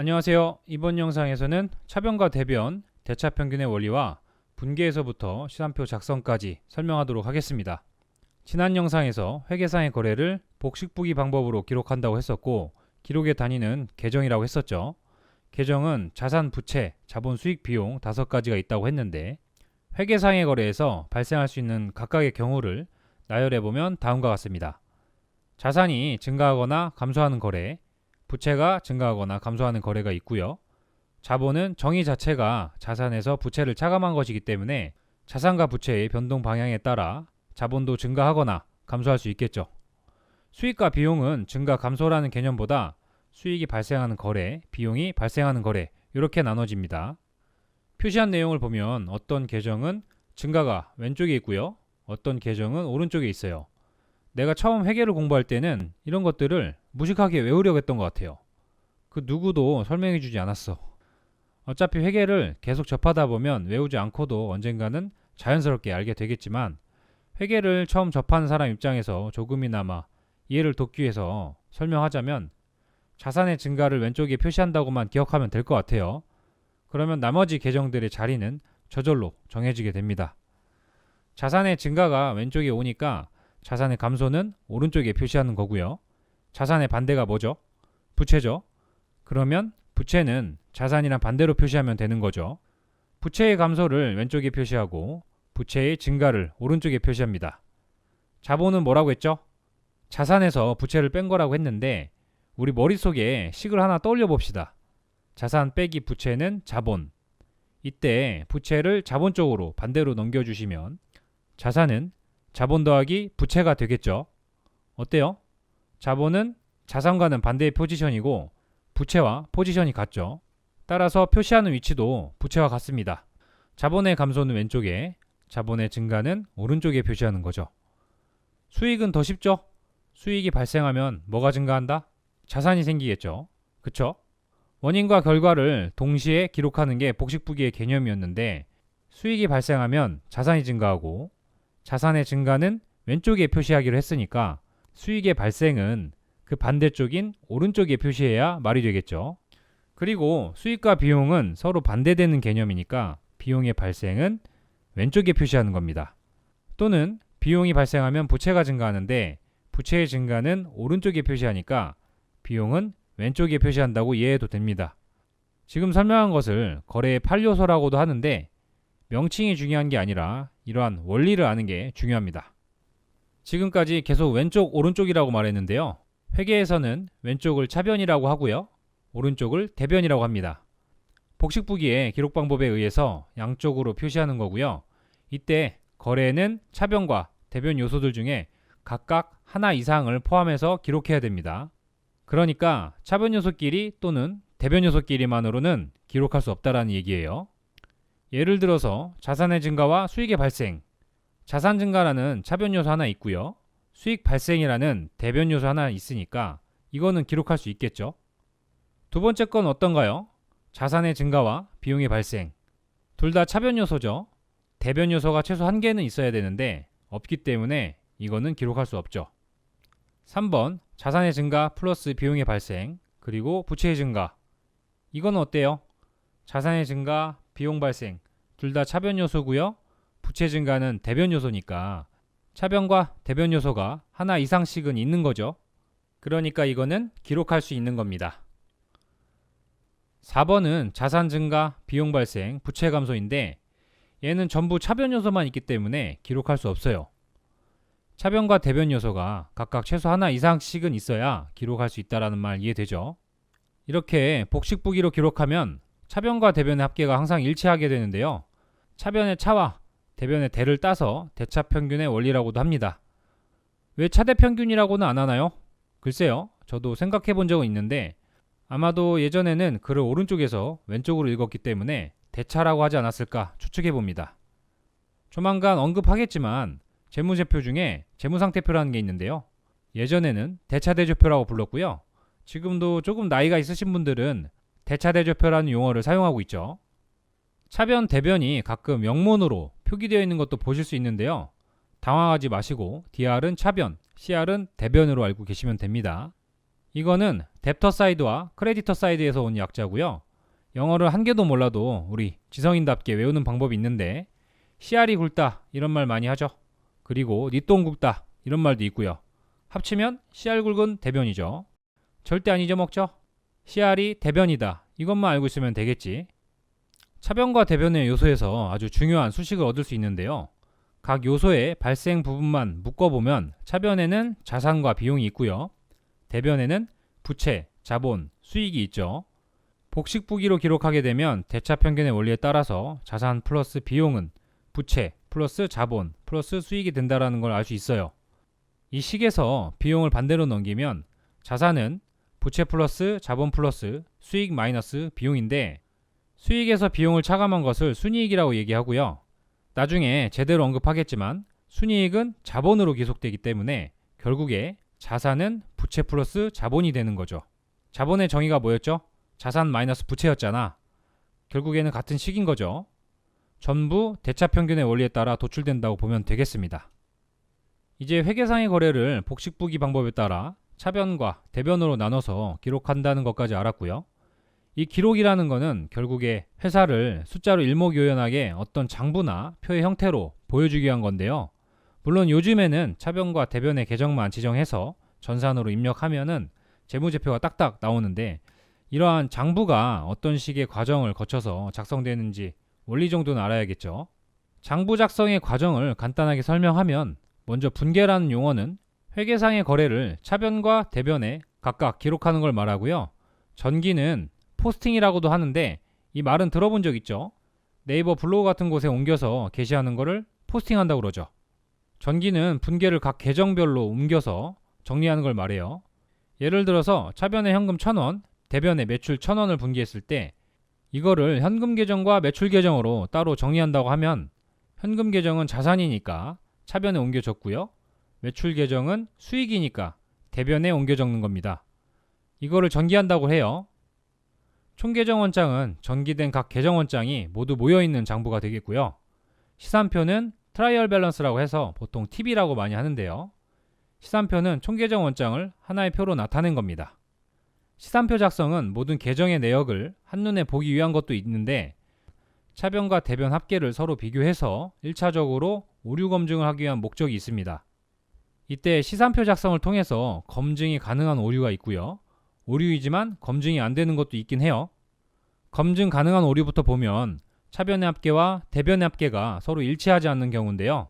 안녕하세요. 이번 영상에서는 차변과 대변, 대차 평균의 원리와 분계에서부터 시간표 작성까지 설명하도록 하겠습니다. 지난 영상에서 회계상의 거래를 복식부기 방법으로 기록한다고 했었고 기록의 단위는 계정이라고 했었죠. 계정은 자산, 부채, 자본, 수익, 비용 다섯 가지가 있다고 했는데 회계상의 거래에서 발생할 수 있는 각각의 경우를 나열해 보면 다음과 같습니다. 자산이 증가하거나 감소하는 거래, 부채가 증가하거나 감소하는 거래가 있고요. 자본은 정의 자체가 자산에서 부채를 차감한 것이기 때문에 자산과 부채의 변동 방향에 따라 자본도 증가하거나 감소할 수 있겠죠. 수익과 비용은 증가 감소라는 개념보다 수익이 발생하는 거래, 비용이 발생하는 거래 이렇게 나눠집니다. 표시한 내용을 보면 어떤 계정은 증가가 왼쪽에 있고요. 어떤 계정은 오른쪽에 있어요. 내가 처음 회계를 공부할 때는 이런 것들을 무식하게 외우려고 했던 것 같아요. 그 누구도 설명해 주지 않았어. 어차피 회계를 계속 접하다 보면 외우지 않고도 언젠가는 자연스럽게 알게 되겠지만 회계를 처음 접하는 사람 입장에서 조금이나마 이해를 돕기 위해서 설명하자면 자산의 증가를 왼쪽에 표시한다고만 기억하면 될 것 같아요. 그러면 나머지 계정들의 자리는 저절로 정해지게 됩니다. 자산의 증가가 왼쪽에 오니까 자산의 감소는 오른쪽에 표시하는 거고요. 자산의 반대가 뭐죠? 부채죠. 그러면 부채는 자산이랑 반대로 표시하면 되는 거죠. 부채의 감소를 왼쪽에 표시하고 부채의 증가를 오른쪽에 표시합니다. 자본은 뭐라고 했죠? 자산에서 부채를 뺀 거라고 했는데 우리 머릿속에 식을 하나 떠올려 봅시다. 자산 빼기 부채는 자본. 이때 부채를 자본 쪽으로 반대로 넘겨주시면 자산은 자본 더하기 부채가 되겠죠. 어때요? 자본은 자산과는 반대의 포지션이고 부채와 포지션이 같죠. 따라서 표시하는 위치도 부채와 같습니다. 자본의 감소는 왼쪽에, 자본의 증가는 오른쪽에 표시하는 거죠. 수익은 더 쉽죠? 수익이 발생하면 뭐가 증가한다? 자산이 생기겠죠. 그쵸? 원인과 결과를 동시에 기록하는 게 복식부기의 개념이었는데 수익이 발생하면 자산이 증가하고 자산의 증가는 왼쪽에 표시하기로 했으니까 수익의 발생은 그 반대쪽인 오른쪽에 표시해야 말이 되겠죠. 그리고 수익과 비용은 서로 반대되는 개념이니까 비용의 발생은 왼쪽에 표시하는 겁니다. 또는 비용이 발생하면 부채가 증가하는데 부채의 증가는 오른쪽에 표시하니까 비용은 왼쪽에 표시한다고 이해해도 됩니다. 지금 설명한 것을 거래의 8요소라고도 하는데 명칭이 중요한 게 아니라 이러한 원리를 아는 게 중요합니다. 지금까지 계속 왼쪽, 오른쪽이라고 말했는데요. 회계에서는 왼쪽을 차변이라고 하고요. 오른쪽을 대변이라고 합니다. 복식부기의 기록 방법에 의해서 양쪽으로 표시하는 거고요. 이때 거래는 차변과 대변 요소들 중에 각각 하나 이상을 포함해서 기록해야 됩니다. 그러니까 차변 요소끼리 또는 대변 요소끼리만으로는 기록할 수 없다라는 얘기예요. 예를 들어서 자산의 증가와 수익의 발생, 자산 증가라는 차변 요소 하나 있고요. 수익 발생이라는 대변 요소 하나 있으니까 이거는 기록할 수 있겠죠. 두 번째 건 어떤가요? 자산의 증가와 비용의 발생. 둘 다 차변 요소죠. 대변 요소가 최소 한 개는 있어야 되는데 없기 때문에 이거는 기록할 수 없죠. 3번 자산의 증가 플러스 비용의 발생 그리고 부채의 증가. 이건 어때요? 자산의 증가, 비용 발생 둘 다 차변 요소고요. 부채 증가는 대변 요소니까 차변과 대변 요소가 하나 이상씩은 있는 거죠. 그러니까 이거는 기록할 수 있는 겁니다. 4번은 자산 증가, 비용 발생, 부채 감소인데 얘는 전부 차변 요소만 있기 때문에 기록할 수 없어요. 차변과 대변 요소가 각각 최소 하나 이상씩은 있어야 기록할 수 있다라는 말 이해되죠? 이렇게 복식부기로 기록하면 차변과 대변의 합계가 항상 일치하게 되는데요. 차변의 차와 대변의 대를 따서 대차 평균의 원리라고도 합니다. 왜 차대 평균이라고는 안 하나요? 글쎄요. 저도 생각해 본 적은 있는데 아마도 예전에는 글을 오른쪽에서 왼쪽으로 읽었기 때문에 대차라고 하지 않았을까 추측해 봅니다. 조만간 언급하겠지만 재무제표 중에 재무상태표라는 게 있는데요. 예전에는 대차대조표라고 불렀고요. 지금도 조금 나이가 있으신 분들은 대차대조표라는 용어를 사용하고 있죠. 차변, 대변이 가끔 영문으로 표기되어 있는 것도 보실 수 있는데요. 당황하지 마시고 DR은 차변, CR은 대변으로 알고 계시면 됩니다. 이거는 뎁터 사이드와 크레디터 사이드에서 온 약자고요. 영어를 한 개도 몰라도 우리 지성인답게 외우는 방법이 있는데 씨알이 굵다 이런 말 많이 하죠. 그리고 니똥 굵다 이런 말도 있고요. 합치면 씨알 굵은 대변이죠. 절대 안 잊어먹죠. 씨알이 대변이다 이것만 알고 있으면 되겠지. 차변과 대변의 요소에서 아주 중요한 수식을 얻을 수 있는데요. 각 요소의 발생 부분만 묶어보면 차변에는 자산과 비용이 있고요. 대변에는 부채, 자본, 수익이 있죠. 복식 부기로 기록하게 되면 대차 평균의 원리에 따라서 자산 플러스 비용은 부채 플러스 자본 플러스 수익이 된다라는 걸 알 수 있어요. 이 식에서 비용을 반대로 넘기면 자산은 부채 플러스 자본 플러스 수익 마이너스 비용인데 수익에서 비용을 차감한 것을 순이익이라고 얘기하고요. 나중에 제대로 언급하겠지만 순이익은 자본으로 기속되기 때문에 결국에 자산은 부채 플러스 자본이 되는 거죠. 자본의 정의가 뭐였죠? 자산 마이너스 부채였잖아. 결국에는 같은 식인 거죠. 전부 대차평균의 원리에 따라 도출된다고 보면 되겠습니다. 이제 회계상의 거래를 복식부기 방법에 따라 차변과 대변으로 나눠서 기록한다는 것까지 알았고요. 이 기록이라는 것은 결국에 회사를 숫자로 일목요연하게 어떤 장부나 표의 형태로 보여주기 위한 건데요. 물론 요즘에는 차변과 대변의 계정만 지정해서 전산으로 입력하면은 재무제표가 딱딱 나오는데 이러한 장부가 어떤 식의 과정을 거쳐서 작성되는지 원리 정도는 알아야겠죠. 장부 작성의 과정을 간단하게 설명하면 먼저 분계라는 용어는 회계상의 거래를 차변과 대변에 각각 기록하는 걸 말하고요. 전기는 포스팅이라고도 하는데 이 말은 들어본 적 있죠? 네이버 블로그 같은 곳에 옮겨서 게시하는 거를 포스팅한다고 그러죠. 전기는 분계를 각 계정별로 옮겨서 정리하는 걸 말해요. 예를 들어서 차변에 현금 1000원, 대변에 매출 1000원을 분기했을 때 이거를 현금 계정과 매출 계정으로 따로 정리한다고 하면 현금 계정은 자산이니까 차변에 옮겨 적고요. 매출 계정은 수익이니까 대변에 옮겨 적는 겁니다. 이거를 전기한다고 해요. 총계정 원장은 전기된 각 계정 원장이 모두 모여 있는 장부가 되겠고요. 시산표는 트라이얼 밸런스라고 해서 보통 TB라고 많이 하는데요. 시산표는 총계정 원장을 하나의 표로 나타낸 겁니다. 시산표 작성은 모든 계정의 내역을 한눈에 보기 위한 것도 있는데 차변과 대변 합계를 서로 비교해서 1차적으로 오류 검증을 하기 위한 목적이 있습니다. 이때 시산표 작성을 통해서 검증이 가능한 오류가 있고요. 오류이지만 검증이 안 되는 것도 있긴 해요. 검증 가능한 오류부터 보면 차변의 합계와 대변의 합계가 서로 일치하지 않는 경우인데요.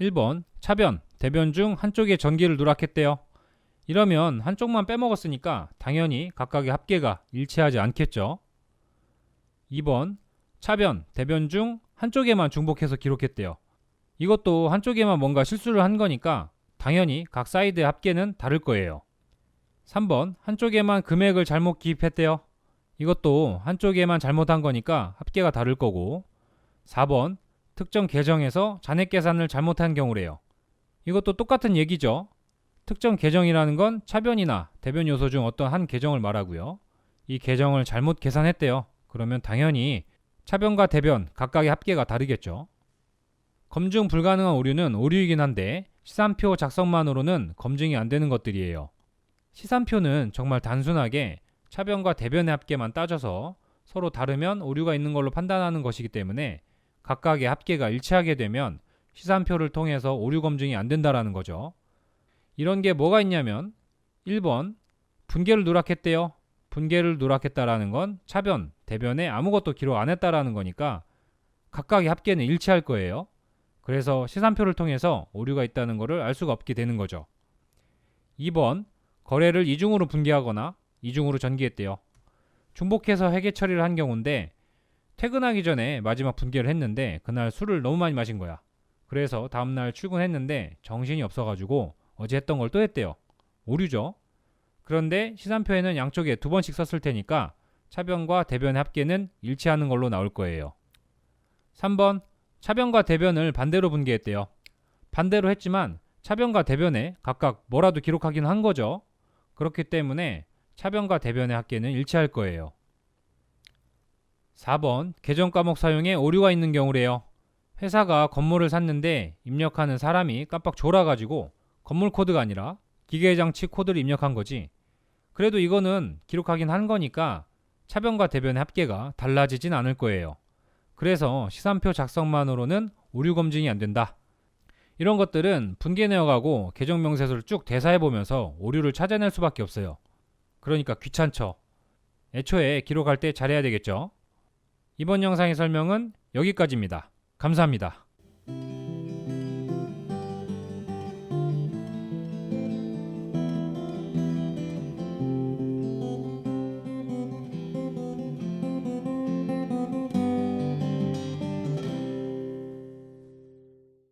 1번 차변, 대변 중 한쪽에 전기를 누락했대요. 이러면 한쪽만 빼먹었으니까 당연히 각각의 합계가 일치하지 않겠죠. 2번 차변, 대변 중 한쪽에만 중복해서 기록했대요. 이것도 한쪽에만 뭔가 실수를 한 거니까 당연히 각 사이드의 합계는 다를 거예요. 3번 한쪽에만 금액을 잘못 기입했대요. 이것도 한쪽에만 잘못한 거니까 합계가 다를 거고 4번 특정 계정에서 잔액 계산을 잘못한 경우래요. 이것도 똑같은 얘기죠. 특정 계정이라는 건 차변이나 대변 요소 중 어떤 한 계정을 말하고요. 이 계정을 잘못 계산했대요. 그러면 당연히 차변과 대변 각각의 합계가 다르겠죠. 검증 불가능한 오류는 오류이긴 한데 시산표 작성만으로는 검증이 안 되는 것들이에요. 시산표는 정말 단순하게 차변과 대변의 합계만 따져서 서로 다르면 오류가 있는 걸로 판단하는 것이기 때문에 각각의 합계가 일치하게 되면 시산표를 통해서 오류 검증이 안 된다라는 거죠. 이런 게 뭐가 있냐면 1번 분계를 누락했대요. 분계를 누락했다라는 건 차변, 대변에 아무것도 기록 안 했다라는 거니까 각각의 합계는 일치할 거예요. 그래서 시산표를 통해서 오류가 있다는 것을 알 수가 없게 되는 거죠. 2번 거래를 이중으로 분계하거나 이중으로 전기했대요. 중복해서 회계 처리를 한 경우인데 퇴근하기 전에 마지막 분계를 했는데 그날 술을 너무 많이 마신 거야. 그래서 다음날 출근했는데 정신이 없어가지고 어제 했던 걸 또 했대요. 오류죠. 그런데 시산표에는 양쪽에 두 번씩 썼을 테니까 차변과 대변의 합계는 일치하는 걸로 나올 거예요. 3번 차변과 대변을 반대로 분계했대요. 반대로 했지만 차변과 대변에 각각 뭐라도 기록하긴 한 거죠. 그렇기 때문에 차변과 대변의 합계는 일치할 거예요. 4번 계정 과목 사용에 오류가 있는 경우래요. 회사가 건물을 샀는데 입력하는 사람이 깜빡 졸아가지고 건물 코드가 아니라 기계 장치 코드를 입력한 거지. 그래도 이거는 기록하긴 한 거니까 차변과 대변의 합계가 달라지진 않을 거예요. 그래서 시산표 작성만으로는 오류 검증이 안 된다. 이런 것들은 분계 내역하고 계정 명세서를 쭉 대사해 보면서 오류를 찾아낼 수밖에 없어요. 그러니까 귀찮죠. 애초에 기록할 때 잘해야 되겠죠. 이번 영상의 설명은 여기까지입니다. 감사합니다.